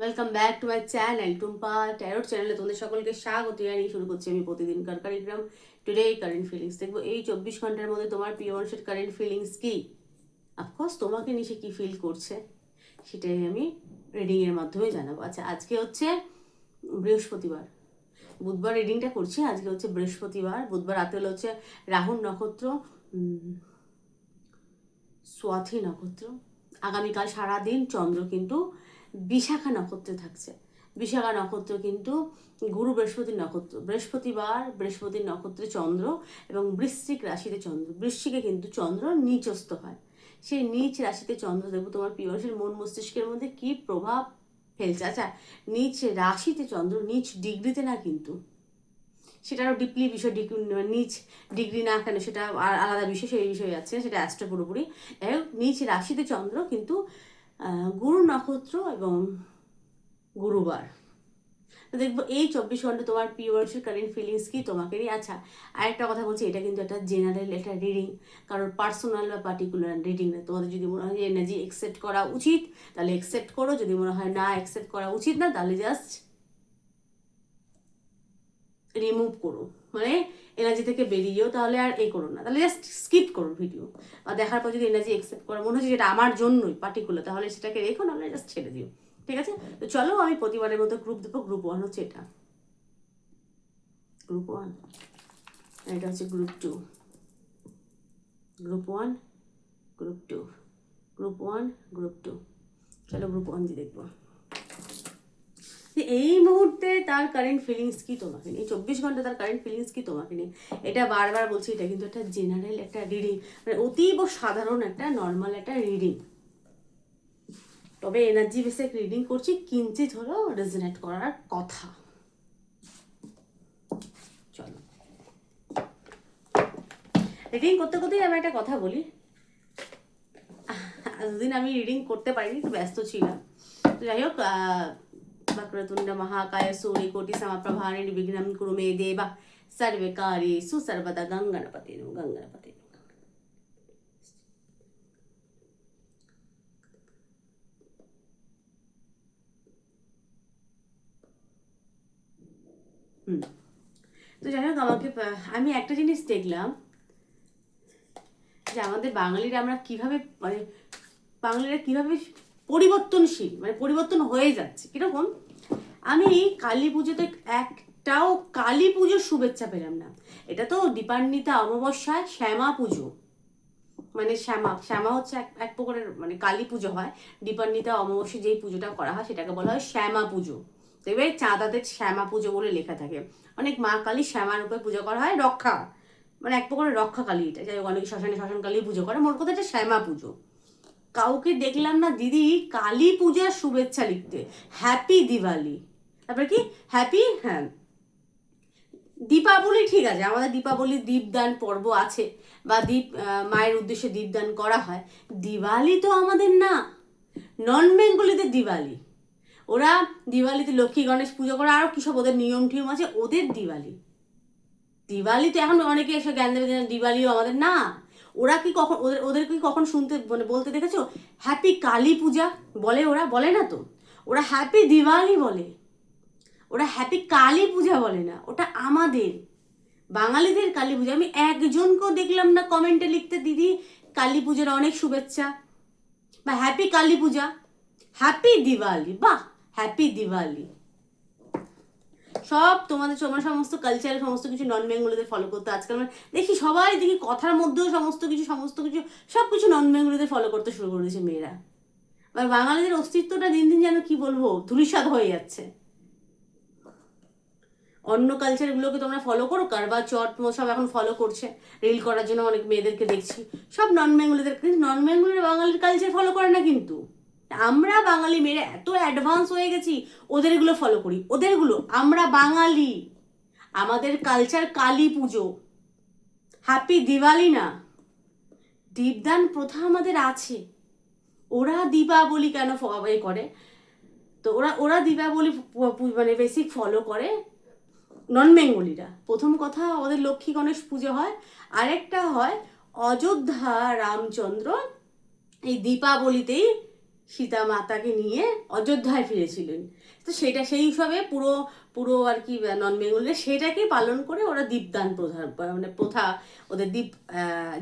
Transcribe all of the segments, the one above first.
Welcome back to my channel Tumpa tarot চ্যানেলে তোমাদের সকলকে স্বাগত জানিয়ে শুরু করছি আমি প্রতিদিনকার কারিগ্রাম টুডে কারেন্ট ফিলিংস দেখব এই চব্বিশ ঘণ্টার মধ্যে তোমার প্রিয় মানুষের কারেন্ট ফিলিংস কি? অফকোর্স তোমাকে নিচে কী ফিল করছে, সেটাই আমি রিডিংয়ের মাধ্যমে জানাব। আচ্ছা আজকে হচ্ছে বৃহস্পতিবার। বুধবার রিডিংটা করছি, আজকে হচ্ছে বৃহস্পতিবার। বুধবার রাতে হচ্ছে রাহুল নক্ষত্র স্বাথী নক্ষত্র। আগামীকাল সারাদিন চন্দ্র কিন্তু বিশাখা নক্ষত্রে থাকছে। বিশাখা নক্ষত্র কিন্তু গুরু বৃহস্পতির নক্ষত্র, বৃহস্পতিবার বৃহস্পতির নক্ষত্রে চন্দ্র এবং বৃশ্চিক রাশিতে চন্দ্র। বৃশ্চিকে কিন্তু চন্দ্র নিচস্থ হয়। সেই নিচ রাশিতে চন্দ্র, দেখব তোমার পিওসের মন মস্তিষ্কের মধ্যে কি প্রভাব ফেলছে? আচ্ছা নিচ রাশিতে চন্দ্র, নিচ ডিগ্রিতে না কিন্তু, সেটা আরও ডিপলি বিষয় ডিগ্রি নিচ ডিগ্রি না কেন সেটা আর আলাদা বিষয়, সেই বিষয়ে যাচ্ছে সেটা অ্যাস্ট্রো পুরোপুরি নিচ রাশিতে চন্দ্র কিন্তু গুরু নক্ষত্র এবং গুরুবার। দেখব এই চব্বিশ ঘণ্টা তোমার পিওর্সের কারেন্ট ফিলিংস কি তোমাকে নিয়ে আচ্ছা আরেকটা কথা বলছি, এটা কিন্তু একটা জেনারেল একটা রিডিং কারণ পার্সোনাল বা পার্টিকুলার রিডিং না তোমাদের যদি মনে হয় এনার্জি অ্যাকসেপ্ট করা উচিত, তাহলে অ্যাকসেপ্ট করো। যদি মনে হয় না অ্যাকসেপ্ট করা উচিত না, তাহলে জাস্ট রিমুভ করো। মানে এনার্জি থেকে বেরিয়েও তাহলে আর এ করো না। তাহলে জাস্ট স্কিপ করো ভিডিও বা দেখার পর যদি এনার্জি অ্যাকসেপ্ট করো মনে হচ্ছে যেটা আমার জন্যই পার্টিকুলার তাহলে সেটাকে রেখো, নাহলে জাস্ট ছেড়ে দিও। ঠিক আছে? তো চলো আমি প্রতিবারের মতো গ্রুপ দেবো। গ্রুপ ওয়ান হচ্ছে এটা। গ্রুপ ওয়ান এটা হচ্ছে group two group one group two group one group two চলো গ্রুপ ওয়ান দিয়ে দেখব। যে এই মুহূর্তে তার কারেন্ট ফিলিংস কি তোমাকে নিয়ে? চব্বিশ ঘণ্টা তার কারেন্ট ফিলিংস কি তোমাকে নিয়ে? এটা বারবার বলছি, এটা কিন্তু একটা জেনারেল একটা রিডিং মানে অতীব সাধারণ একটা নর্মাল একটা রিডিং তবে এনার্জি বেসিক রিডিং করছি, কিঞ্চিত হলেও রেজনেট করার কথা। চলো। রিডিং করতে করতেই আমি একটা কথা বলি। এতদিন আমি রিডিং করতে পারিনি, একটু ব্যস্ত ছিলাম। যাই হোক వక్రతుండ మహాకాయ సూర్యకోటి సమప్రభాని విఘ్నం కురుమే దేవ సర్వే కార్యేషు సర్వద గంగణపతిను గంగణపతిను তো যাই আমাকে, আমি একটা জিনিস দেখলাম যে আমাদের বাঙালিরা আমরা কীভাবে মানে বাঙালিরা কীভাবে পরিবর্তনশীল মানে পরিবর্তন হয়ে যাচ্ছে, কীরকম? আমি কালী পুজোতে একটাও কালী পুজোর শুভেচ্ছা পেলাম না। এটা তো দীপান্বিতা অমাবস্যায় শ্যামা পুজো। মানে শ্যামা শ্যামা হচ্ছে এক এক প্রকারের মানে কালী পুজো হয়। দীপান্বিতা, অমাবস্যা যেই পুজোটা করা হয় সেটাকে বলা হয় শ্যামা পুজো। দেখবে চাঁদাতে শ্যামা পুজো বলে লেখা থাকে। অনেক মা কালী শ্যামা রূপে পুজো করা হয়, রক্ষা। মানে এক প্রকারের রক্ষা কালী এটা। যাই হোক, অনেকে শ্মশানে শ্মশান কালী পুজো করে। মোট কথা এটা শ্যামা পুজো। কাউকে দেখলাম না, দিদি কালী পূজার শুভেচ্ছা লিখতে। হ্যাপি দিওয়ালি তারপরে কি? হ্যাপি হ্যাঁ। দীপাবলি ঠিক আছে, আমাদের দীপাবলির দীপদান পর্ব আছে বা দীপ মায়ের উদ্দেশ্যে দীপদান করা হয়। দিওয়ালি তো আমাদের না নন বেঙ্গলিদের দিওয়ালি। ওরা দিওয়ালিতে লক্ষ্মী গণেশ পুজো করে আরও কী সব ওদের নিয়ম টিয়ম আছে, ওদের দিওয়ালি। দিওয়ালি তো এখন অনেকে এসে জ্ঞান দেবে দিওয়ালিও আমাদের না। ওরা কি কখন, ওদের ওদের কি কখন শুনতে মানে বলতে দেখেছ? হ্যাপি কালী পূজা বলে ওরা, বলে না তো? ওরা হ্যাপি দিওয়ালি বলে। হ্যাপি কালী পূজা বলে না, ওটা আমাদের। বাঙালিদের কালী পূজা। আমি একজনকেও দেখলাম না কমেন্টে লিখতে, দিদি, কালী পুজোর অনেক শুভেচ্ছা। বা হ্যাপি কালী পূজা। হ্যাপি দিওয়ালি বাহ হ্যাপি দিওয়ালি সব তোমাদের তোমার সমস্ত কালচার সমস্ত কিছু নন বেঙ্গলিদের ফলো করতে। আজকাল মানে দেখি সবাই দেখি কথার মধ্যেও সমস্ত কিছু সমস্ত কিছু, সব কিছু নন বেঙ্গলিদের ফলো করতে শুরু করে দিয়েছে মেয়েরা। আর বাঙালিদের অস্তিত্বটা দিন দিন যেন কি বলব ধুলিসাদ হয়ে যাচ্ছে। অন্য কালচারগুলোকে তোমরা ফলো করো, কারবা, চট সব এখন ফলো করছে। রিল করার জন্য অনেক মেয়েদেরকে দেখছি। সব নন বেঙ্গলিদের নন বেঙ্গলিরা বাঙালির কালচার ফলো করে না কিন্তু। আমরা বাঙালি মেয়েরা এত অ্যাডভান্স হয়ে গেছি ওদেরগুলো ফলো করি। ওদেরগুলো আমরা বাঙালি। আমাদের কালচার কালী পুজো। হ্যাপি দিওয়ালি না। দীপদান প্রথা আমাদের আছে। ওরা দীপাবলি কেন করে? তো ওরা ওরা দীপাবলি মানে বেসিক ফলো করে। নন বেঙ্গলিরা প্রথম কথা আমাদের লক্ষ্মী গণেশ পুজো হয়। আরেকটা হয় অযোধ্যা রামচন্দ্র এই দীপাবলিতেই সীতা মাতাকে নিয়ে অযোধ্যায় ফিরেছিলেন। তো সেটা সেই হিসাবে পুরো পুরো আর কি নন বেঙ্গলের সেটাকে পালন করে ওরা দীপদান প্রধান মানে প্রথা ওদের দীপ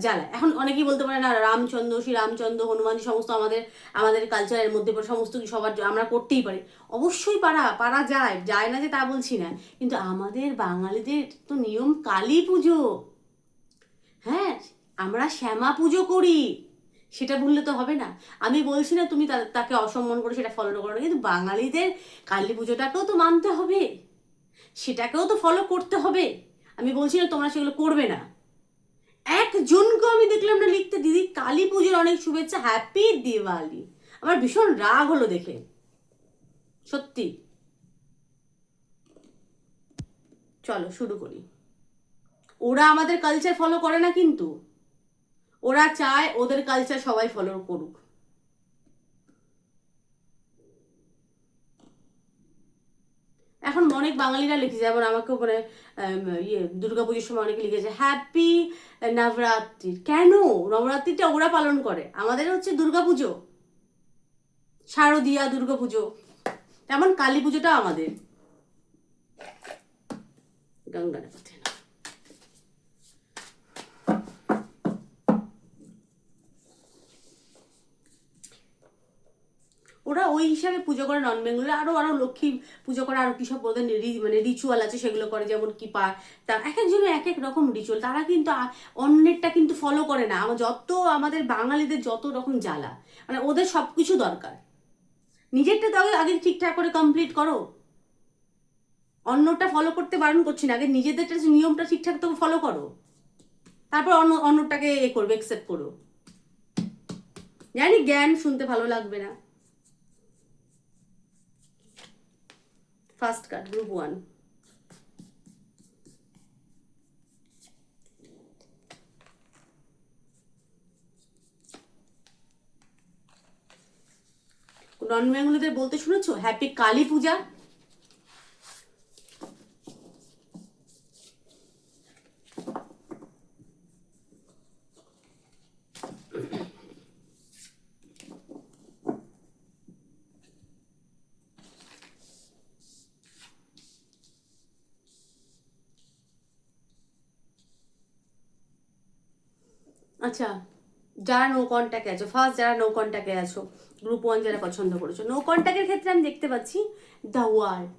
জ্বালায়। এখন অনেকেই বলতে পারে, না, রামচন্দ্র শ্রী রামচন্দ্র হনুমানজি সমস্ত আমাদের আমাদের কালচারের মধ্যে সমস্ত সবার আমরা করতেই পারি। অবশ্যই পারা পারা যায় যায় না যে তা বলছি না। কিন্তু আমাদের বাঙালিদের তো নিয়ম কালী পুজো। হ্যাঁ আমরা শ্যামা পুজো করি। সেটা ভুললে তো হবে না। আমি বলছি না তুমি তাকে অসম্মান করে, সেটা ফলো করো না। কিন্তু বাঙালিদের কালী পুজোটাকেও তো মানতে হবে। সেটাকেও তো ফলো করতে হবে। আমি বলছি না তোমরা সেগুলো করবে না। একজনকে আমি দেখলাম না লিখতে। দিদি, কালী পুজোর অনেক শুভেচ্ছা। হ্যাপি দিওয়ালি আমার ভীষণ রাগ হলো দেখে। সত্যি। চলো, শুরু করি। ওরা আমাদের কালচার ফলো করে না কিন্তু। ওরা চায় ওদের কালচার সবাই ফলো করুক। এখন অনেক বাঙালিরা লিখেছে, যেমন আমাকেও মানে ইয়ে দুর্গাপুজোর সময় অনেকে লিখেছে হ্যাপি নবরাত্রি কেন? নবরাত্রিটা ওরা পালন করে। আমাদের হচ্ছে দুর্গা দুর্গাপুজো। শারদীয়া দুর্গাপুজো। তেমন কালী পুজোটা আমাদের। গঙ্গা ওরা ওই হিসাবে পুজো করে নন বেঙ্গলি আরও আরও লক্ষ্মী পুজো করে আরও কী সব ওদের মানে রিচুয়াল আছে সেগুলো করে, যেমন কি পা, তা এক একজনের এক এক রকম রিচুয়াল তারা কিন্তু অন্যেরটা কিন্তু ফলো করে না। আমার যত আমাদের বাঙালিদের যত রকম জ্বালা মানে ওদের সব কিছু দরকার। নিজেরটা তো আগে ঠিকঠাক করে কমপ্লিট করো। অন্যটা ফলো করতে বারণ করছি না, আগে নিজেদেরটা নিয়মটা ঠিকঠাক তো ফলো করো। তারপর অন্য, অন্যটাকে এ করবে অ্যাকসেপ্ট করো। জানি জ্ঞান শুনতে ভালো লাগবে না। First card group one non বেঙ্গলিদের বলতে শুনেছো? হ্যাপি কালী পূজা আচ্ছা যারা নো কন্ট্যাক্টে আছো ফার্স্ট যারা নো কন্ট্যাক্টে আছো গ্রুপ ওয়ান যারা পছন্দ করেছ নো কন্ট্যাক্টের ক্ষেত্রে আমি দেখতে পাচ্ছি দ্য ওয়ার্ল্ড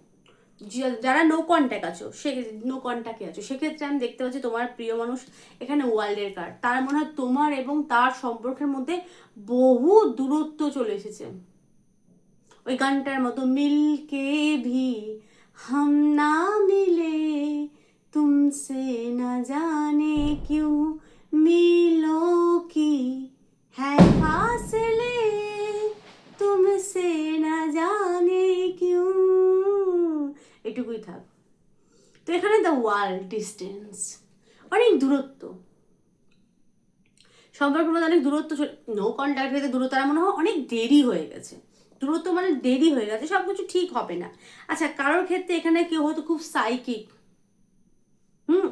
যারা নো কন্ট্যাক্ট আছো, সে নো কন্ট্যাক্টে আছো, সেক্ষেত্রে আমি দেখতে পাচ্ছি তোমার প্রিয় মানুষ এখানে ওয়ার্ল্ডের কার্ড তার মনে হয় তোমার এবং তার সম্পর্কের মধ্যে বহু দূরত্ব চলে এসেছে। ওই গানটার মতো মিলকে ভি, হাম না মিলে, তুমসে না জানে কিউ মিলো কি হ্যাঁ ফাসলে তুমসে না জানে কিউ এটুকুই থাক। তো এখানে দ্য ওয়ার্ল্ড ডিস্টেন্স অনেক দূরত্ব। সম্পর্কের মধ্যে অনেক দূরত্ব নো কন্ট্যাক্ট থেকে দূরত্ব আর মনে হয় অনেক দেরি হয়ে গেছে। দূরত্ব মানে দেরি হয়ে গেছে সব কিছু ঠিক হবে না। আচ্ছা কারোর ক্ষেত্রে এখানে কেউ হয়তো খুব সাইকিক হুম?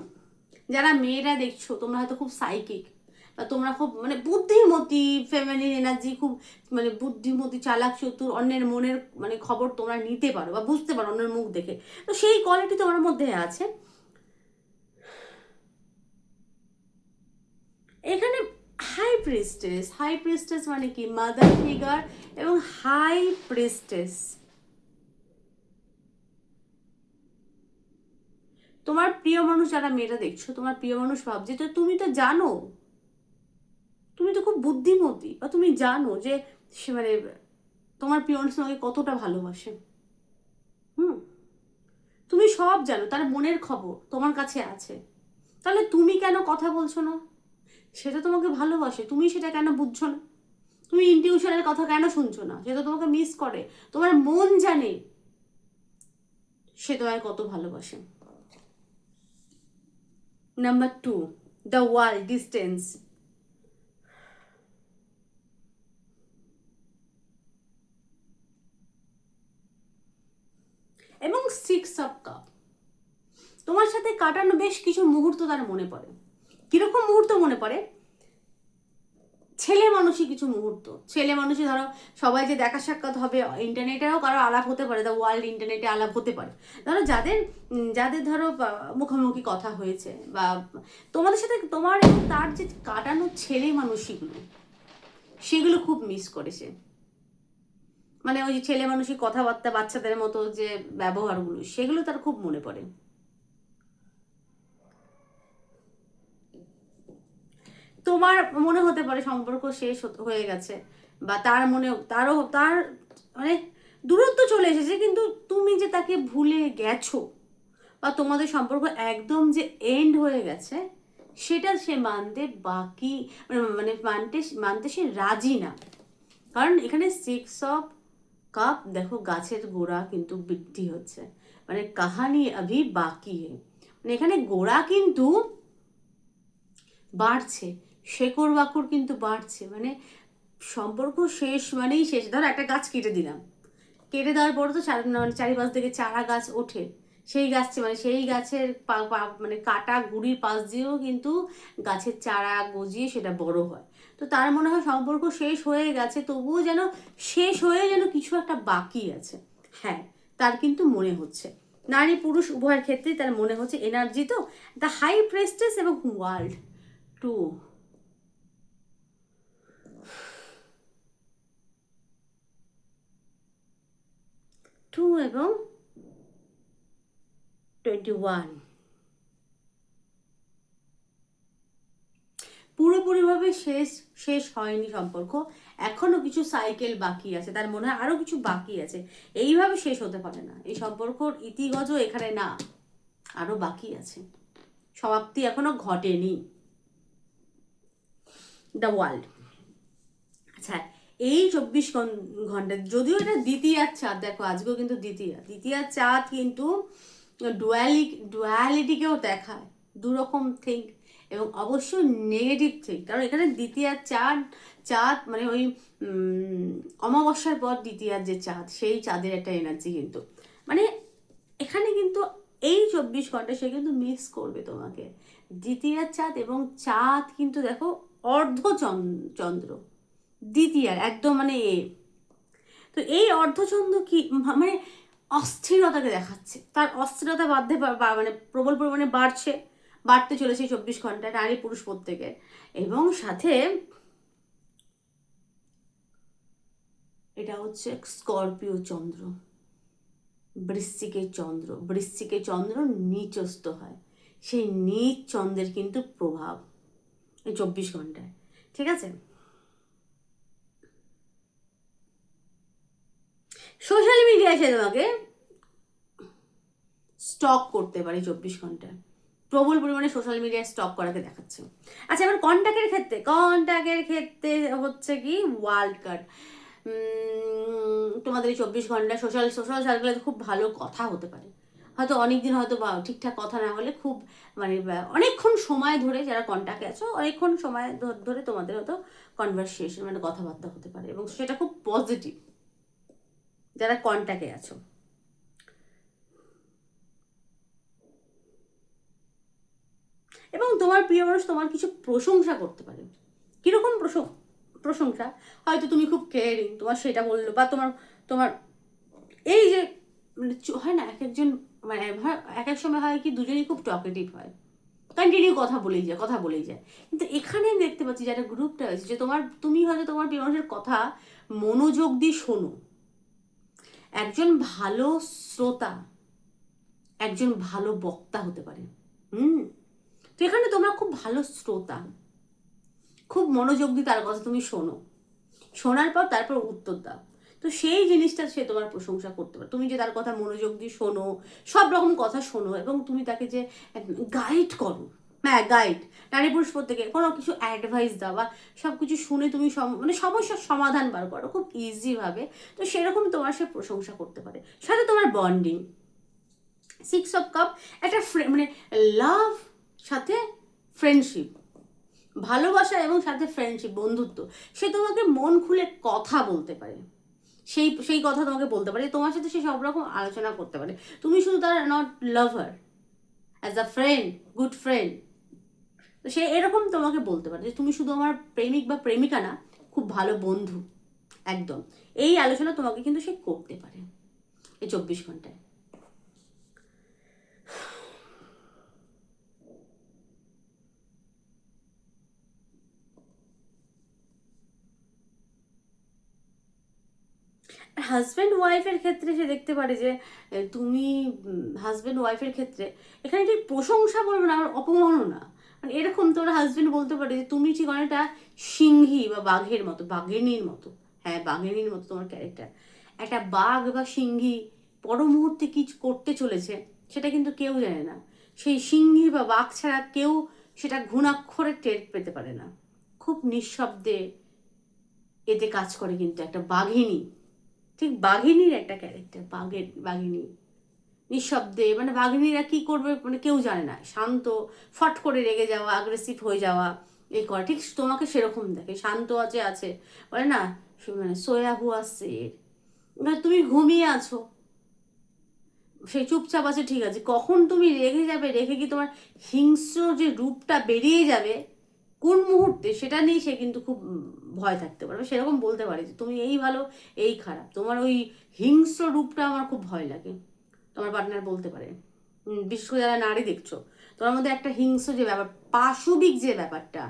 যারা মেয়েরা দেখছ, তোমরা হয়তো খুব সাইকিক বা তোমরা খুব মানে বুদ্ধিমতী ফ্যামিলির এনার্জি খুব মানে বুদ্ধিমতী, চালাক, চতুর, অন্যের মনের মানে খবর তোমরা নিতে পারো বা বুঝতে পারো অন্যের মুখ দেখে। তো সেই কোয়ালিটি তোমার মধ্যে আছে। এখানে হাই প্রিস্টেস হাই প্রিস্টেস মানে কি? মাদার ফিগার এবং হাই প্রিস্টেস তোমার প্রিয় মানুষ যারা মেয়েরা দেখছ, তোমার প্রিয় মানুষ ভাবছে তো তুমি তো জানো। তুমি তো খুব বুদ্ধিমতী বা তুমি জানো যে সে মানে তোমার প্রিয় মানুষ তোমাকে কতটা ভালোবাসে। হুম? তুমি সব জানো, তার মনের খবর তোমার কাছে আছে। তাহলে তুমি কেন কথা বলছো না? সেটা তোমাকে ভালোবাসে, তুমি সেটা কেন বুঝছ না? তুমি ইনটিউশনের কথা কেন শুনছো না? সেটা তোমাকে মিস করে, তোমার মন জানে সে তোমায় কত ভালোবাসে। Number two the wall distance এবং সিক্স অফ কাপ তোমার সাথে কাটানো বেশ কিছু মুহূর্ত তার মনে পড়ে। কীরকম মুহূর্ত মনে পড়ে? ছেলে মানুষই কিছু মুহূর্ত। ছেলে মানুষই ধরো, সবাই যে দেখা সাক্ষাৎ হবে ইন্টারনেটেও কারও আলাপ হতে পারে দ্য ওয়ার্ল্ড ইন্টারনেটে আলাপ হতে পারে। ধরো যাদের যাদের ধরো মুখোমুখি কথা হয়েছে বা তোমাদের সাথে তোমার এবং তার যে কাটানো ছেলে মানুষগুলো, সেগুলো খুব মিস করেছে। মানে ওই যে ছেলে মানুষই কথাবার্তা বাচ্চাদের মতো যে ব্যবহারগুলো, সেগুলো তার খুব মনে পড়ে। তোমার মনে হতে পারে সম্পর্ক শেষ হয়ে গেছে বা তার মনে তারও তার মানে দূরত্ব চলে এসেছে, কিন্তু তুমি যে তাকে ভুলে গেছো বা তোমাদের সম্পর্ক একদম যে এন্ড হয়ে গেছে, সেটা সে মানতে বাকি মানে- মানে মানতে মানতে সে রাজি না। কারণ এখানে সিক্স অফ কাপ দেখো গাছের গোড়া কিন্তু বৃদ্ধি হচ্ছে। মানে কাহানি আভি বাকি মানে এখানে গোড়া কিন্তু বাড়ছে। শেকড় বাকড় কিন্তু বাড়ছে মানে সম্পর্ক শেষ মানেই শেষ। ধরো একটা গাছ কেটে দিলাম। কেটে দেওয়ার পরে তো মানে চারিপাশ থেকে চারা গাছ ওঠে। সেই গাছ মানে সেই গাছের মানে কাটা গুড়ির পাশ দিয়েও কিন্তু গাছের চারা গজিয়ে সেটা বড় হয়। তো তার মনে হয় সম্পর্ক শেষ হয়ে গেছে, তবুও যেন শেষ হয়ে যেন কিছু একটা বাকি আছে। হ্যাঁ তার কিন্তু মনে হচ্ছে। নারী পুরুষ উভয়ের ক্ষেত্রেই তার মনে হচ্ছে এনার্জি তো, দ্য হাই প্রেস্টেস এবং ওয়ার্ল্ড টু টু এবং টোয়েন্টি ওয়ান পুরোপুরিভাবে শেষ শেষ হয়নি সম্পর্ক। এখনও কিছু সাইকেল বাকি আছে। তার মনে হয় আরও কিছু বাকি আছে। এইভাবে শেষ হতে পারে না। এই সম্পর্কর ইতিগজ এখানে না, আরও বাকি আছে। সমাপ্তি এখনও ঘটেনি। দ্য ওয়ার্ল্ড আচ্ছা এই চব্বিশ ঘণ্টা, যদিও এটা দ্বিতীয়ার চাঁদ, দেখো আজকেও কিন্তু দ্বিতীয়া দ্বিতীয়ার চাঁদ কিন্তু ডুয়ালি ডুয়ালিটিকেও দেখায়, দুরকম থিঙ্ক এবং অবশ্যই নেগেটিভ থিঙ্ক কারণ এখানে দ্বিতীয়ার চাঁদ চাঁদ মানে ওই অমাবস্যার পর দ্বিতীয়ার যে চাঁদ, সেই চাঁদের একটা এনার্জি কিন্তু মানে এখানে কিন্তু এই চব্বিশ ঘণ্টা সে কিন্তু মিস করবে তোমাকে দ্বিতীয়ার চাঁদ এবং চাঁদ কিন্তু দেখো অর্ধ চন- চন্দ্র দ্বিতীয়ার একদম মানে এ। তো এই অর্ধচন্দ্র কি মানে অস্থিরতাকে দেখাচ্ছে। তার অস্থিরতা বাধ্যে বা- বা- মানে প্রবল পরিমাণে বাড়ছে, বাড়তে চলেছে চব্বিশ ঘন্টায় নারী পুরুষ প্রত্যেকের এবং সাথে এটা হচ্ছে স্করপিও চন্দ্র, বৃশ্চিকের চন্দ্র। বৃশ্চিকের চন্দ্র নিচস্ত হয়। সেই নিচ চন্দ্রের কিন্তু প্রভাব এই চব্বিশ ঘন্টায়। ঠিক আছে? সোশ্যাল মিডিয়ায় সে তোমাকে স্টক করতে পারে চব্বিশ ঘন্টায় প্রবল পরিমাণে সোশ্যাল মিডিয়ায় স্টক করাকে দেখাচ্ছে। আচ্ছা এবার কন্ট্যাক্টের ক্ষেত্রে কন্ট্যাক্টের ক্ষেত্রে হচ্ছে কি ওয়ার্ল্ড কার্ড তোমাদের এই চব্বিশ ঘণ্টা সোশ্যাল সোশ্যাল সার্কেলে খুব ভালো কথা হতে পারে। হয়তো অনেক দিন হয়তো ঠিকঠাক কথা না হলে খুব মানে অনেকক্ষণ সময় ধরে যারা কন্ট্যাক্টে আছো, অনেকক্ষণ সময় ধরে তোমাদের হয়তো কনভারসেশন মানে কথাবার্তা হতে পারে এবং সেটা খুব পজিটিভ যারা কন্ট্যাক্টে আছো। এবং তোমার প্রিয় মানুষ তোমার কিছু প্রশংসা করতে পারে। কীরকম প্রশং- প্রশংসা? হয়তো তুমি খুব কেয়ারিং তোমার সেটা বলল বা তোমার তোমার এই যে মানে হয় না, এক একজন মানে এক এক সময় হয় কি দুজনেই খুব টকেটিভ হয়। কন্টিনিউ কথা বলেই যায়, কথা বলেই যায়। কিন্তু এখানে আমি দেখতে পাচ্ছি যে একটা গ্রুপটা হয়েছে যে তোমার, তুমি হয়তো তোমার প্রিয় মানুষের কথা মনোযোগ দিয়ে শোনো। একজন ভালো শ্রোতা, একজন ভালো বক্তা হতে পারে। হুম? তো এখানে তোমরা খুব ভালো শ্রোতা। খুব মনোযোগ দিয়ে তার কথা তুমি শোনো। শোনার পর তারপর উত্তর দাও। তো সেই জিনিসটা সে তোমার প্রশংসা করতে পারে। তুমি যে তার কথা মনোযোগ দিয়ে শোনো, সব রকম কথা শোনো এবং তুমি তাকে যে গাইড করো হ্যাঁ গাইড নারী পুরুষ প্রত্যেকে, কোনো কিছু অ্যাডভাইস দেওয়া সব কিছু শুনে তুমি মানে সমস্যার সমাধান বার করো, খুব ইজিভাবে তো সেরকম তোমার সে প্রশংসা করতে পারে। সাথে তোমার বন্ডিং সিক্স অফ কাপ একটা মানে লাভ সাথে ফ্রেন্ডশিপ ভালোবাসা এবং সাথে ফ্রেন্ডশিপ বন্ধুত্ব। সে তোমাকে মন খুলে কথা বলতে পারে। সেই সেই কথা তোমাকে বলতে পারে। তোমার সাথে সে সব রকম আলোচনা করতে পারে। তুমি শুধু তার not lover as a friend good friend তো সে এরকম তোমাকে বলতে পারে যে তুমি শুধু আমার প্রেমিক বা প্রেমিকা না, খুব ভালো বন্ধু, একদম। এই আলোচনা তোমাকে কিন্তু সে করতে পারে এই চব্বিশ ঘন্টায়। হাজব্যান্ড ওয়াইফের ক্ষেত্রে সে দেখতে পারে যে তুমি হাজব্যান্ড ওয়াইফের ক্ষেত্রে এখানে ঠিক প্রশংসা বলব না, আমার অপমাননা মানে এরকম তোর হাজব্যান্ড বলতে পারে যে তুমি ঠিক অনেকটা সিংহী বা বাঘের মতো, বাঘিনীর মতো। হ্যাঁ বাঘিনীর মতো তোমার ক্যারেক্টার একটা বাঘ বা সিংহী পর মুহূর্তে কি করতে চলেছে সেটা কিন্তু কেউ জানে না। সেই সিংহী বা বাঘ ছাড়া কেউ সেটা ঘুণাক্ষরে টের পেতে পারে না। খুব নিঃশব্দে এতে কাজ করে কিন্তু একটা বাঘিনী। ঠিক বাঘিনীর একটা ক্যারেক্টার বাঘের, বাঘিনী। নিঃশব্দে মানে বাঘিনীরা কি করবে মানে কেউ জানে না। শান্ত, ফট করে রেগে যাওয়া আগ্রেসিভ হয়ে যাওয়া এই করে। ঠিক তোমাকে সেরকম দেখে, শান্ত আছে আছে। বলে না মানে সোয়া হুয়া সের। মানে তুমি ঘুমিয়ে আছো। সেই চুপচাপ আছে, ঠিক আছে। কখন তুমি রেগে যাবে, রেখে কি তোমার হিংস্র যে রূপটা বেরিয়ে যাবে, কোন মুহূর্তে সেটা নিয়ে সে কিন্তু খুব ভয় থাকতে পারবে সেরকম বলতে পারে যে, তুমি এই ভালো, এই খারাপ। তোমার ওই হিংস্র রূপটা আমার খুব ভয় লাগে। তোমার পার্টনার বলতে পারে। বিশেষ করে যারা নারী দেখছ। তোমার মধ্যে একটা হিংস্র যে ব্যাপার, পাশবিক যে ব্যাপারটা,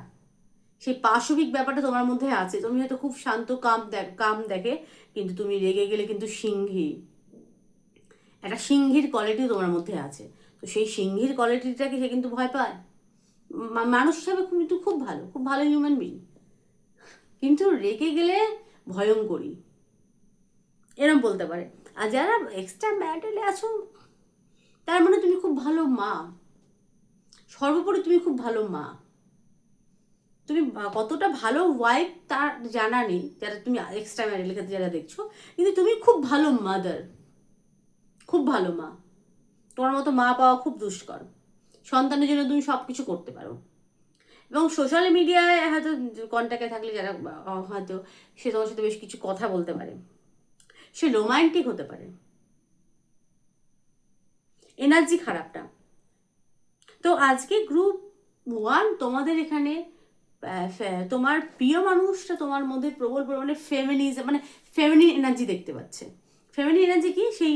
সেই পাশবিক ব্যাপারটা তোমার মধ্যে আছে। তুমি হয়তো খুব শান্ত, কাম দেখ কাম দেখে, কিন্তু তুমি রেগে গেলে কিন্তু সিংহী। একটা সিংহীর কোয়ালিটি তোমার মধ্যে আছে। তো সেই সিংহীর কোয়ালিটিটাকে সে কিন্তু ভয় পায়। মানুষ হিসাবে কিন্তু খুব ভালো খুব ভালো হিউম্যান বিং কিন্তু রেগে গেলে ভয়ঙ্করী। এরম বলতে পারে। আর যারা এক্সট্রা ম্যারিটালে আছো, তার মানে তুমি খুব ভালো মা। সর্বোপরি তুমি খুব ভালো মা। তুমি কতটা ভালো ওয়াইফ তার জানা নেই, যারা তুমি এক্সট্রা ম্যারিটাল ক্ষেত্রে যারা দেখছ, কিন্তু তুমি খুব ভালো মাদার খুব ভালো মা। তোমার মতো মা পাওয়া খুব দুষ্কর। সন্তানের জন্য তুমি সব কিছু করতে পারো। এবং সোশ্যাল মিডিয়ায় হয়তো কন্ট্যাক্টে থাকলে যারা হয়তো সে তোমার সাথে বেশ কিছু কথা বলতে পারে। সে রোমান্টিক হতে পারে। এনার্জি খারাপটা। তো আজকে গ্রুপ ওয়ান তোমাদের এখানে তোমার প্রিয় মানুষটা তোমার মধ্যে প্রবল পরিমাণে ফেমিনিজম মানে ফেমিনিন এনার্জি দেখতে পাচ্ছে। ফেমিনিন এনার্জি কি? সেই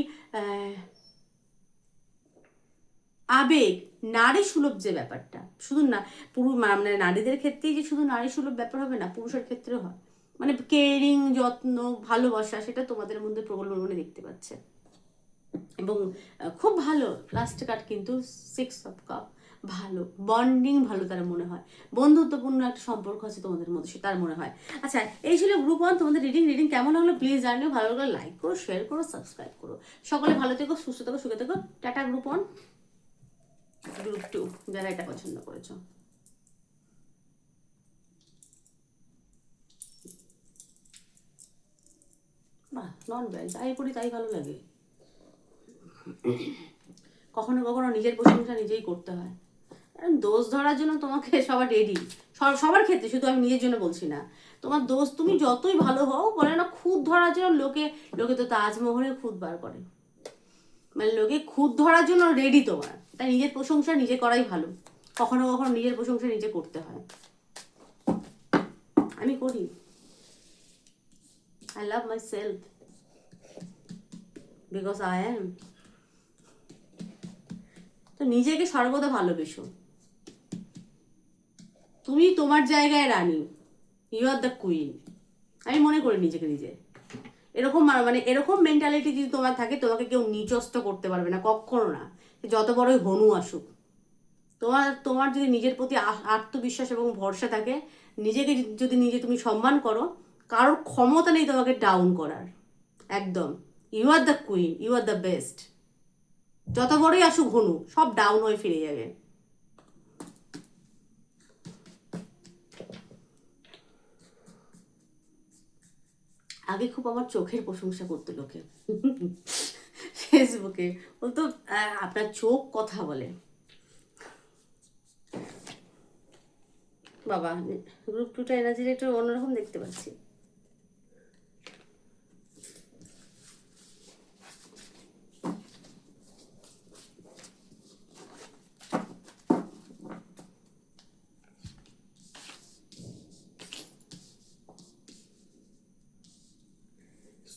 আবেগ নারী সুলভ যে ব্যাপারটা। শুধু না পুরুষ মানে নারীদের ক্ষেত্রেই যে শুধু নারী সুলভ ব্যাপার হবে না, পুরুষের ক্ষেত্রেও হয়। মানে কেয়ারিং যত্ন, ভালোবাসা সেটা তোমাদের মধ্যে প্রবল পরিমাণে দেখতে পাচ্ছে। এবং খুব ভালো লাস্ট কার্ড কিন্তু সিক্স অফ কাপ ভালো বন্ডিং ভালো তার মনে হয়। বন্ধুত্বপূর্ণ একটা সম্পর্ক আছে তোমাদের মধ্যে সে তার মনে হয়। আচ্ছা এই ছিল গ্রুপ ওয়ান তোমাদের রিডিং রিডিং কেমন হলো প্লিজ জানিও, ভালো লাগলে লাইক করো শেয়ার করো সাবস্ক্রাইব করো। সকলে ভালো থেকো, সুস্থ থেকো, সুখে থেকো। Tata group one group two যারা এটা পছন্দ করেছ। বাহ নট ব্যাড যাই করি, তাই ভালো লাগে। কখনো কখনো নিজের প্রশংসা নিজেই করতে হয়। দোষ ধরার জন্য তোমাকে সবার রেডি সবার ক্ষেত্রে, শুধু আমি নিজের জন্য বলছি না। তোমার দোষ তুমি যতই ভালো হও, বলে না, খুদ ধরার জন্য লোকে লোকে তো তাজমহলে খুদ বার করে। মানে লোকে খুদ ধরার জন্য রেডি তোমার। তাই নিজের প্রশংসা নিজে করাই ভালো। কখনো কখনো নিজের প্রশংসা নিজে করতে হয়। আমি করি। Love myself because I am তো নিজেকে সর্বদা ভালোবেসো। তুমি তোমার জায়গায় রানী ইউ আর দ্য কুইন আমি মনে করি নিজেকে নিজে। এরকম মানে এরকম মেন্টালিটি যদি তোমার থাকে, তোমাকে কেউ নিচস্ত করতে পারবে না, কখনো না। যত বড়ই হনু আসুক। তোমার তোমার যদি নিজের প্রতি আত্মবিশ্বাস এবং ভরসা থাকে, নিজেকে যদি নিজে তুমি সম্মান করো কারোর ক্ষমতা নেই তোমাকে ডাউন করার। একদম। You are the queen you are the best যত বড়ই আসুক হনু সব ডাউন হয়ে ফিরে যাবে। আগে খুব আমার চোখের প্রশংসা করতো লোকে। ফেসবুকে। বলতো আপনার চোখ কথা বলে। বাবা গ্রুপ টুটা এনার্জিটা একটু অন্যরকম দেখতে পাচ্ছি।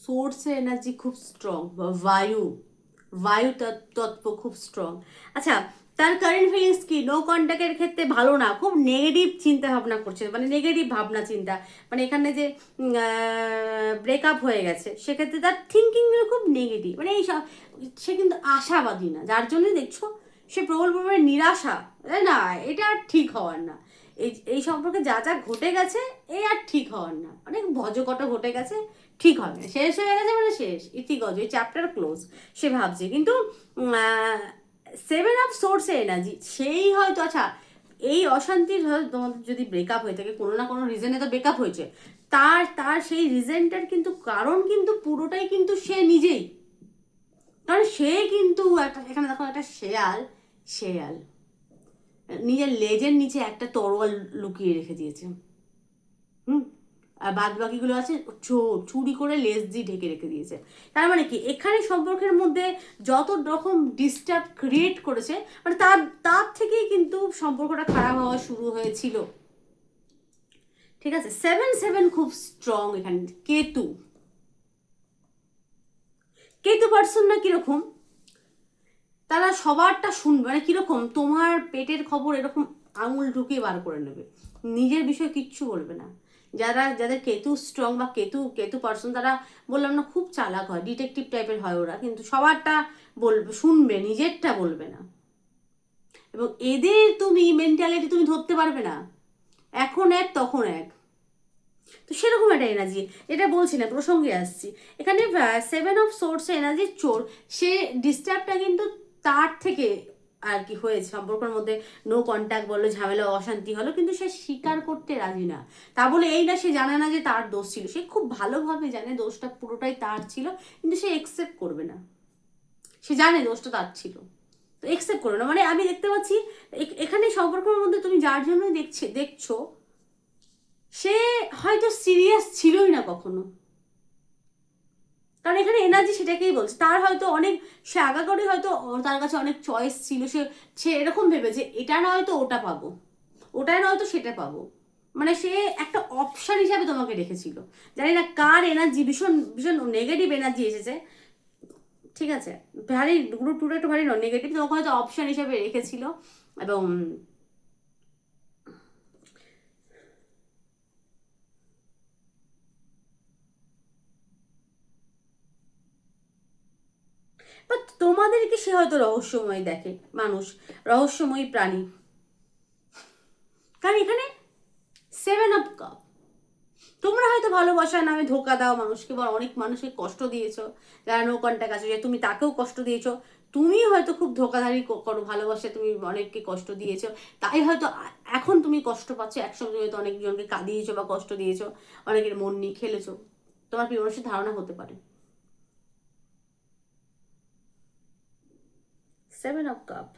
সোর্সের এনার্জি খুব স্ট্রং বা বায়ু বায়ু তত্ত্ব খুব স্ট্রং আচ্ছা তার কারেন্ট ফিলিংস কি? নো কন্ট্যাক্টের ক্ষেত্রে ভালো না, খুব নেগেটিভ চিন্তা ভাবনা করছে মানে নেগেটিভ ভাবনা চিন্তা। মানে এখানে যে ব্রেকআপ হয়ে গেছে, সেক্ষেত্রে তার থিঙ্কিংগুলো খুব নেগেটিভ মানে এই সব, সে কিন্তু আশাবাদী না, যার জন্য দেখছ, সে প্রবল পরিমাণে নিরাশা। না? এটা ঠিক হওয়ার না। এই এই সম্পর্কে যা যা ঘটে গেছে, এ আর ঠিক হওয়ার না। অনেক ভজকট ঘটে গেছে, ঠিক হবে না। শেষ হয়ে গেছে মানে শেষ, ইতিগজ, এই চ্যাপ্টার ক্লোজ সে ভাবছে। কিন্তু সেভেন অফ সোর্সে এনার্জি সেই হয়তো আচ্ছা এই অশান্তির হয়তো তোমাদের যদি ব্রেকআপ হয়ে থাকে, কোনো না কোনো রিজনে তো ব্রেকআপ হয়েছে। তার তার সেই রিজনটার কিন্তু কারণ কিন্তু পুরোটাই কিন্তু সে নিজেই। কারণ সে কিন্তু একটা, এখানে দেখো একটা শেয়াল শেয়াল। নিজের লেজের নিচে একটা তরোয়াল লুকিয়ে রেখে দিয়েছে। হুম? আর বাদ বাকিগুলো আছে চোর করে লেজ দিয়ে ঢেকে রেখে দিয়েছে। তার মানে কি? এখানে সম্পর্কের মধ্যে যত রকম ডিস্টার্ব ক্রিয়েট করেছে মানে তার তার থেকেই কিন্তু সম্পর্কটা খারাপ হওয়া শুরু হয়েছিল। ঠিক আছে? সেভেন সেভেন খুব স্ট্রং এখানে। কেতু। কেতু পার্সন না কীরকম? তারা সবারটা শুনবে। মানে কীরকম? তোমার পেটের খবর এরকম আঙুল ঢুকিয়ে বার করে নেবে। নিজের বিষয়ে কিচ্ছু বলবে না। যারা, যাদের কেতু স্ট্রং বা কেতু কেতু পার্সন তারা বললাম না, খুব চালাক হয়। ডিটেকটিভ টাইপের হয় ওরা। কিন্তু সবারটা বলবে, শুনবে, নিজেরটা বলবে না। এবং এদের তুমি মেন্টালিটি তুমি ধরতে পারবে না। এখন এক, তখন এক। তো সেরকম একটা এনার্জি এটা বলছি না, প্রসঙ্গে আসছি। এখানে সেভেন অফ সোর্স এনার্জির চোর। সে ডিস্টার্বটা কিন্তু তার থেকে আর কি হয়েছে, সম্পর্কের মধ্যে নো কন্ট্যাক্ট বলল ঝামেলা, অশান্তি হলো, কিন্তু সে স্বীকার করতে রাজি না। তা বলে এই না, সে জানে না যে তার দোষ ছিল। সে খুব ভালোভাবে জানে দোষটা পুরোটাই তার ছিল, কিন্তু সে একসেপ্ট করবে না। সে জানে দোষটা তার ছিল। তো একসেপ্ট করবে না। মানে আমি দেখতে পাচ্ছি এখানে সম্পর্কের মধ্যে তুমি যার জন্যই দেখছে, দেখছ, সে হয়তো সিরিয়াস ছিলই না কখনো। কারণ এখানে এনার্জি সেটাকেই বলছে। তার হয়তো অনেক, সে আগা করে হয়তো তার কাছে অনেক চয়েস ছিল, সে সে এরকম ভেবে যে এটা না হয়তো ওটা পাবো। ওটা না হয়তো সেটা পাবো। মানে সে একটা অপশন হিসাবে তোমাকে রেখেছিল। জানি না কার এনার্জি ভীষণ ভীষণ নেগেটিভ এনার্জি এসেছে। ঠিক আছে? ভারী গ্রুপ টুটা একটু ভারী নেগেটিভ তোমাকে হয়তো অপশন হিসাবে রেখেছিল। এবং তোমাদেরকে সে হয়তো রহস্যময় দেখে, মানুষ, রহস্যময় প্রাণী। কারণ এখানে সেভেন অফ কাপ তোমরা হয়তো ভালোবাসার নামে ধোকা দাও মানুষকে বা অনেক মানুষকে কষ্ট দিয়েছ। যারা নো কন্ট্যাক্ট আছে যে তুমি তাকেও কষ্ট দিয়েছ। তুমি হয়তো খুব ধোকাধারি করো ভালোবাসে তুমি অনেককে কষ্ট দিয়েছ। তাই হয়তো এখন তুমি কষ্ট পাচ্ছ, একসঙ্গে হয়তো অনেকজনকে কাঁদিয়েছো বা কষ্ট দিয়েছ, অনেকের মন নিয়ে খেলেছো। তোমার প্রিয় মানুষের ধারণা হতে পারে? সেভেন অফ কাপ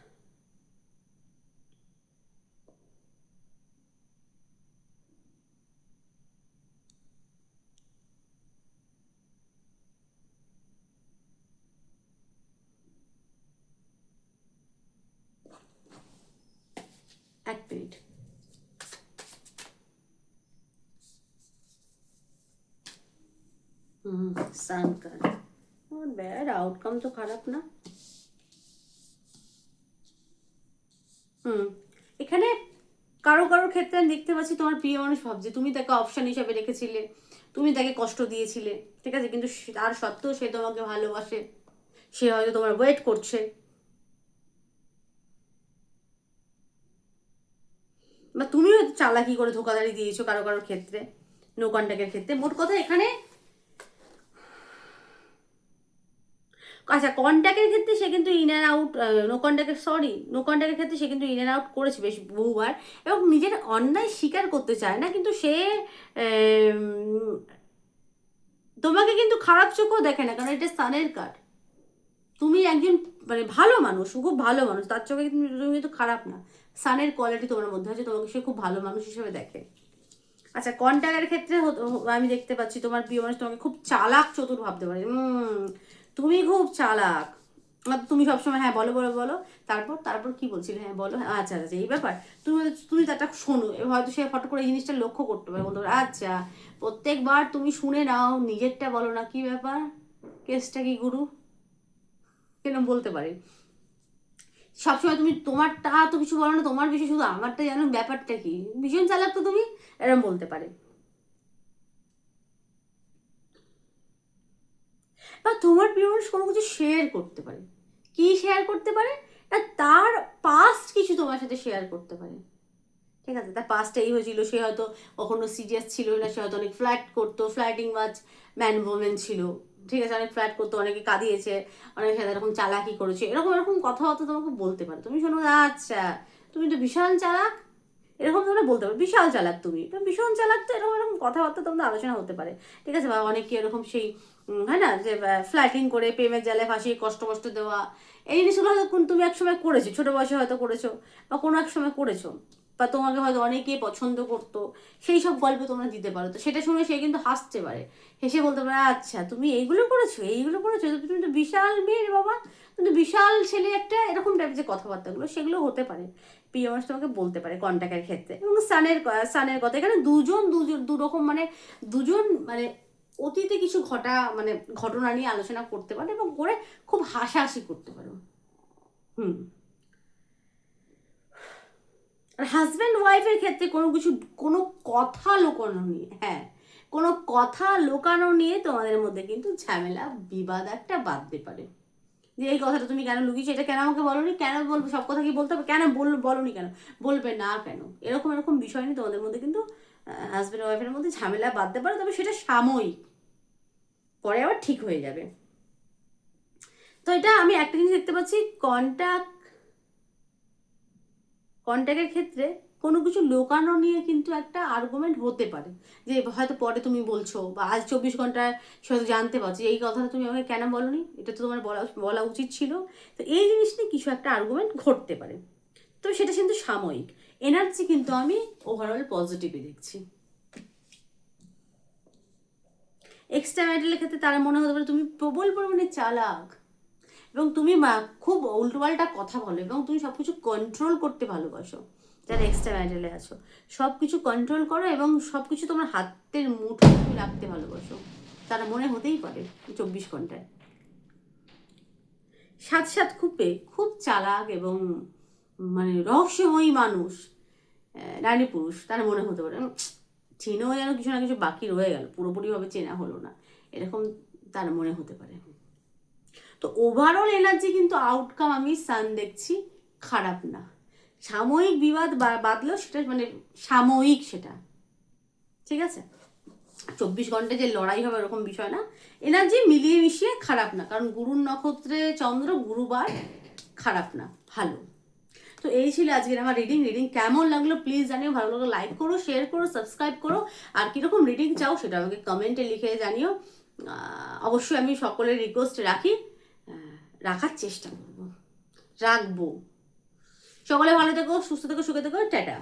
এক minute hmm sun card not bad outcome তো খারাপ হুম। এখানে কারও কারও ক্ষেত্রে আমি দেখতে পাচ্ছি তোমার প্রিয় মানুষ ভাবছে, তুমি তাকে অপশন হিসাবে রেখেছিলে, তুমি তাকে কষ্ট দিয়েছিলে, ঠিক আছে? কিন্তু তার সত্ত্বেও সে তোমাকে ভালোবাসে, সে হয়তো তোমার ওয়েট করছে। বা তুমিও চালাকি করে ধোকাধারি দিয়েছ কারও কারোর ক্ষেত্রে নো কন্ট্যাক্টের ক্ষেত্রে। মোট কথা এখানে আচ্ছা কন্ট্যাক্টের ক্ষেত্রে সে কিন্তু ইন অ্যান্ড আউট নো কন্ট্যাক্টের সরি নো কন্ট্যাক্টের ক্ষেত্রে সে কিন্তু ইন অ্যান্ড আউট করেছে বেশ বহুবার এবং নিজের অন্যায় স্বীকার করতে চায় না, কিন্তু সে তোমাকে কিন্তু খারাপ চোখেও দেখে না, কারণ এটা সানের কার্ড। তুমি একজন মানে ভালো মানুষ খুব ভালো মানুষ, তার চোখে কিন্তু তুমি কিন্তু খারাপ না। সানের কোয়ালিটি তোমার মধ্যে আছে, তোমাকে সে খুব ভালো মানুষ হিসেবে দেখে। আচ্ছা কন্ট্যাক্টের ক্ষেত্রে আমি দেখতে পাচ্ছি তোমার প্রিয় মানুষ তোমাকে খুব চালাক, চতুর ভাবতে পারে। তুমি খুব চালাক। আর তুমি সবসময় হ্যাঁ বলো বলো বলো। তারপর তারপর কি বলছিলে? হ্যাঁ বলো। হ্যাঁ, আচ্ছা আচ্ছা এই ব্যাপার। তুমি তুমি তারটা শোনো হয়তো সে ফটো করে এই জিনিসটা লক্ষ্য করতে পারে। বলতে আচ্ছা প্রত্যেকবার তুমি শুনে নাও নিজেরটা বলো না কি ব্যাপার? কেসটা কি গুরু? কেন বলতে পারে। সবসময় তুমি তোমারটা তো কিছু বলো না তোমার বিষয় শুধু আমারটা জানো ব্যাপারটা কি? ভীষণ চালাক তো তুমি? এরকম বলতে পারে। বা তোমার প্রিয় মানুষ কোনো কিছু শেয়ার করতে পারে। কি শেয়ার করতে পারে? না, তার পাস্ট কিছু তোমার সাথে শেয়ার করতে পারে। ঠিক আছে? তার পাস্টে এই হয়েছিল, সে হয়তো কখনো সিরিয়াস ছিল না, সে হয়তো অনেক ফ্ল্যাট করতো। ফ্ল্যাটিং মাছ ম্যান ওমেন ছিল। ঠিক আছে? অনেক ফ্ল্যাট করতো, অনেকে কাঁদিয়েছে অনেকে সাথে এরকম চালাকি করেছে। এরকম এরকম কথা কথাবার্তা তোমাকে বলতে পারে। তুমি শোনো আচ্ছা তুমি তো বিশাল চালাক। এরকম তোমরা বলতে পারো। বিশাল চালাক তুমি। ভীষণ চালাক তো এরকম এরকম কথাবার্তা তোমাদের আলোচনা হতে পারে। ঠিক আছে? বা অনেকে এরকম সেই হয় না? যে ফ্ল্যাটিং করে, প্রেমের জালে ফাঁসিয়ে, কষ্ট কষ্ট দেওয়া। এই জিনিসগুলো হয়তো তুমি একসময় করেছ। ছোটো বয়সে হয়তো করেছ বা কোনো এক সময় করেছ। বা তোমাকে হয়তো অনেকেই পছন্দ করতো। সেই সব গল্প তোমরা দিতে পারো। তো সেটা শুনে সে কিন্তু হাসতে পারে। হেসে বলতে পারে আচ্ছা তুমি এইগুলো করেছ এইগুলো করেছ। তুমি তো বিশাল মেয়ের বাবা। তুমি তো বিশাল ছেলে একটা, এরকম টাইপের যে কথাবার্তাগুলো, সেগুলো হতে পারে। প্রিয় মানুষ তোমাকে বলতে পারে কন্ট্যাক্টের ক্ষেত্রে। এবং সানের সানের কথা। এখানে দুজন দুজন, দুরকম মানে দুজন মানে অতীতে কিছু ঘটা মানে ঘটনা নিয়ে আলোচনা করতে পারে এবং করে খুব হাসাহাসি করতে পারো। হুম। আর হাজব্যান্ড ওয়াইফের ক্ষেত্রে কোনো কিছু, কোনো কথা লুকানো নিয়ে হ্যাঁ কোনো কথা লুকানো নিয়ে তোমাদের মধ্যে কিন্তু ঝামেলা, বিবাদ একটা বাঁধতে পারে। যে এই কথাটা তুমি কেন লুকিয়েছো, এটা কেন আমাকে বলনি? কেন বলব? সব কথা কি বলতে হবে? কেন বল, বলনি কেন? বলবে না কেন? এরকম এরকম বিষয় নিয়ে তোমাদের মধ্যে কিন্তু হাজব্যান্ড ওয়াইফের মধ্যে ঝামেলা বাঁধতে পারে, তবে সেটা সাময়িক। পরে আবার ঠিক হয়ে যাবে। তো এটা আমি একটা জিনিস দেখতে পাচ্ছি কন্ট্যাক্ট কন্ট্যাক্টের ক্ষেত্রে কোনো কিছু লোকানো নিয়ে কিন্তু একটা আর্গুমেন্ট হতে পারে। যে হয়তো পরে তুমি বলছো বা আজ চব্বিশ ঘন্টায় সে হয়তো জানতে পারছি এই কথাটা তুমি আমাকে কেন বলনি? এটা তো তোমার বলা বলা উচিত ছিল। তো এই জিনিস নিয়ে কিছু একটা আর্গুমেন্ট ঘটতে পারে। তো সেটা কিন্তু সাময়িক। এনার্জি কিন্তু আমি ওভারঅল পজিটিভই দেখছি। এক্সট্রা ম্যাটেরিয়ালের ক্ষেত্রে তারা মনে হতে পারে তুমি প্রবল পরিমাণে চালাক এবং তুমি খুব উল্টোপাল্টা কথা বলো এবং তুমি সব কিছু কন্ট্রোল করতে ভালোবাসো। যারা এক্সট্রা ম্যাটেরিয়ালে আছো সব কিছু কন্ট্রোল করো এবং সব কিছু তোমার হাতের মুঠো তুমি রাখতে ভালোবাসো। তারা মনে হতেই পারে চব্বিশ ঘন্টায়। সাত সাত খুপে খুব চালাক এবং মানে রহস্যময়ী মানুষ নারী পুরুষ, তারা মনে হতে পারে চেনেও যেন কিছু না কিছু বাকি রয়ে গেল, পুরোপুরিভাবে চেনা হলো না। এরকম তার মনে হতে পারে। তো ওভারঅল এনার্জি কিন্তু আউটকাম আমি সান দেখছি খারাপ না। সাময়িক বিবাদ বা- বাদলেও সেটা মানে সাময়িক সেটা। ঠিক আছে? চব্বিশ ঘণ্টা যে লড়াই হবে এরকম বিষয় না। এনার্জি মিলিয়ে মিশিয়ে খারাপ না, কারণ গুরুর নক্ষত্রে চন্দ্র গুরুবার খারাপ না, ভালো। তো এই ছিল আজকের আমার রিডিং রিডিং কেমন লাগল প্লিজ জানিও, ভালো লাগল লাইক করো শেয়ার করো সাবস্ক্রাইব করো। আর কীরকম রিডিং চাও সেটা আমাকে কমেন্টে লিখে জানিও। অবশ্যই আমি সকলের রিকোয়েস্ট রাখি। রাখার চেষ্টা করব। রাখব। সকলে ভালো থেকো সুস্থ থেকো সুখে থেকো টাটা।